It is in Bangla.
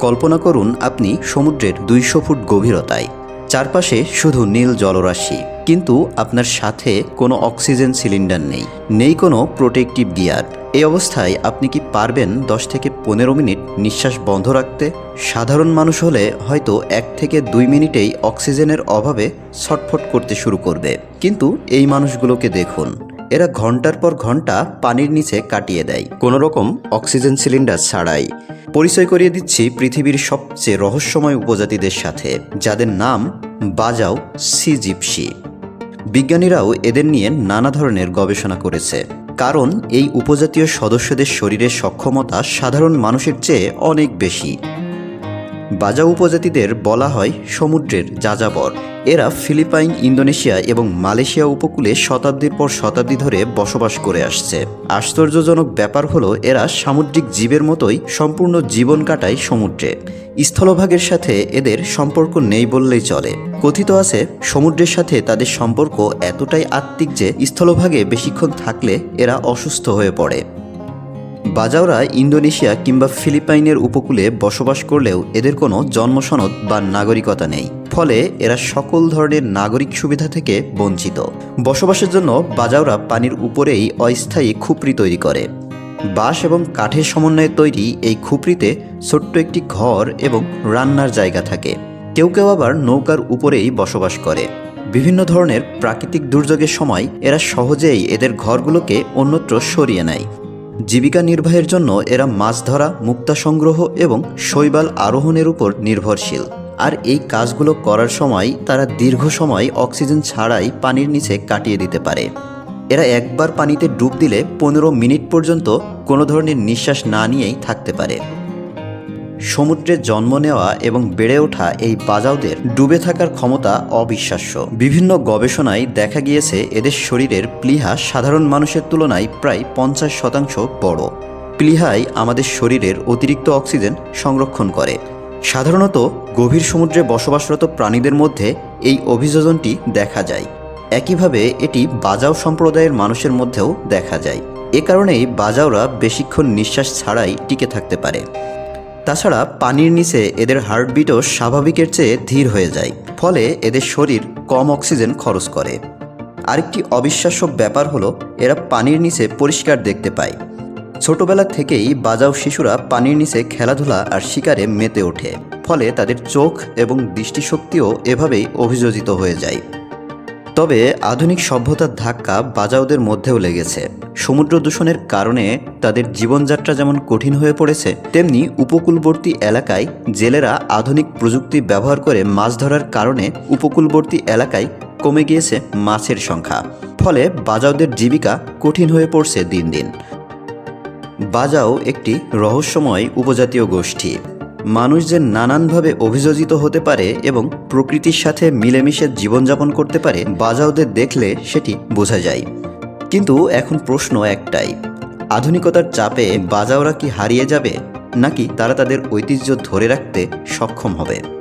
কল্পনা করুন আপনি সমুদ্রের দুইশো ফুট গভীরতায়। চারপাশে শুধু নীল জলরাশি। কিন্তু আপনার সাথে কোনো অক্সিজেন সিলিন্ডার নেই। নেই কোনো প্রোটেক্টিভ গিয়ার। এই অবস্থায় আপনি কি পারবেন দশ থেকে পনেরো মিনিট নিঃশ্বাস বন্ধ রাখতে? সাধারণ মানুষ হলে হয়তো এক থেকে দুই মিনিটেই অক্সিজেনের অভাবে ছটফট করতে শুরু করবে। কিন্তু এই মানুষগুলোকে দেখুন। এরা ঘণ্টার পর ঘণ্টা পানির নিচে কাটিয়ে দেয়। কোনো রকম অক্সিজেন সিলিন্ডার ছাড়াই। পরিচয় করিয়ে দিচ্ছি পৃথিবীর সবচেয়ে রহস্যময় উপজাতিদের সাথে, যাদের নাম বাজাও সি জিপসি। বিজ্ঞানীরাও এদের নিয়ে নানা ধরনের গবেষণা করেছে, কারণ এই উপজাতীয় সদস্যদের শরীরের সক্ষমতা সাধারণ মানুষের চেয়ে অনেক বেশি। বাজা উপজাতিদের বলা হয় সমুদ্রের যাযাবর। এরা ফিলিপাইন, ইন্দোনেশিয়া এবং মালয়েশিয়া উপকূলে শতাব্দীর পর শতাব্দী ধরে বসবাস করে আসছে। আশ্চর্যজনক ব্যাপার হলো, এরা সামুদ্রিক জীবের মতোই সম্পূর্ণ জীবন কাটায় সমুদ্রে। স্থলভাগের সাথে এদের সম্পর্ক নেই বললেই চলে। কথিত আছে, সমুদ্রের সাথে তাদের সম্পর্ক এতটাই আত্মিক যে স্থলভাগে বেশিক্ষণ থাকলে এরা অসুস্থ হয়ে পড়ে। বাজাওরা, ইন্দোনেশিয়া কিংবা ফিলিপাইনের উপকূলে বসবাস করলেও এদের কোনো জন্মসনদ বা নাগরিকতা নেই। ফলে এরা সকল ধরনের নাগরিক সুবিধা থেকে বঞ্চিত। বসবাসের জন্য বাজাওরা পানির উপরেই অস্থায়ী খুপড়ি তৈরি করে। বাঁশ এবং কাঠের সমন্বয়ে তৈরি এই খুপড়িতে ছোট্ট একটি ঘর এবং রান্নার জায়গা থাকে। কেউ কেউ আবার নৌকার উপরেই বসবাস করে। বিভিন্ন ধরনের প্রাকৃতিক দুর্যোগের সময় এরা সহজেই এদের ঘরগুলোকে অন্যত্র সরিয়ে নেয়। জীবিকা নির্বাহের জন্য এরা মাছ ধরা, মুক্তা সংগ্রহ এবং শৈবাল আরোহণের উপর নির্ভরশীল। আর এই কাজগুলো করার সময় তারা দীর্ঘ সময় অক্সিজেন ছাড়াই পানির নিচে কাটিয়ে দিতে পারে। এরা একবার পানিতে ডুব দিলে পনেরো মিনিট পর্যন্ত কোনো ধরনের নিঃশ্বাস না নিয়েই থাকতে পারে। সমুদ্রে জন্ম নেওয়া এবং বেড়ে ওঠা এই বাজাওদের ডুবে থাকার ক্ষমতা অবিশ্বাস্য। বিভিন্ন গবেষণায় দেখা গিয়েছে, এদের শরীরের প্লিহা সাধারণ মানুষের তুলনায় প্রায় পঞ্চাশ শতাংশ বড়। প্লিহাই আমাদের শরীরের অতিরিক্ত অক্সিজেন সংরক্ষণ করে। সাধারণত গভীর সমুদ্রে বসবাসরত প্রাণীদের মধ্যে এই অভিযোজনটি দেখা যায়। একইভাবে এটি বাজাও সম্প্রদায়ের মানুষের মধ্যেও দেখা যায়। এ কারণেই বাজাওরা বেশিক্ষণ নিঃশ্বাস ছাড়াই টিকে থাকতে পারে। তাছাড়া পানির নিচে এদের হার্টবিটও স্বাভাবিকের চেয়ে ধীর হয়ে যায়, ফলে এদের শরীর কম অক্সিজেন খরচ করে। আরেকটি অবিশ্বাস্য ব্যাপার হলো, এরা পানির নিচে পরিষ্কার দেখতে পায়। ছোটবেলা থেকেই বাজাও শিশুরা পানির নিচে খেলাধুলা আর শিকারে মেতে ওঠে, ফলে তাদের চোখ এবং দৃষ্টিশক্তিও এভাবেই অভিযোজিত হয়ে যায়। তবে আধুনিক সভ্যতার ধাক্কা বাজাওদের মধ্যেও লেগেছে। সমুদ্র দূষণের কারণে তাদের জীবনযাত্রা যেমন কঠিন হয়ে পড়েছে, তেমনি উপকূলবর্তী এলাকায় জেলেরা আধুনিক প্রযুক্তি ব্যবহার করে মাছ ধরার কারণে উপকূলবর্তী এলাকায় কমে গিয়েছে মাছের সংখ্যা। ফলে বাজাওদের জীবিকা কঠিন হয়ে পড়ছে দিন দিন। বাজাও একটি রহস্যময় উপজাতীয় গোষ্ঠী। মানুষ যে নানানভাবে অভিযোজিত হতে পারে এবং প্রকৃতির সাথে মিলেমিশে জীবনযাপন করতে পারে বাজাওদের দেখলে সেটি বোঝা যায়। কিন্তু এখন প্রশ্ন একটাই, আধুনিকতার চাপে বাজাওরা কি হারিয়ে যাবে, নাকি তারা তাদের ঐতিহ্য ধরে রাখতে সক্ষম হবে?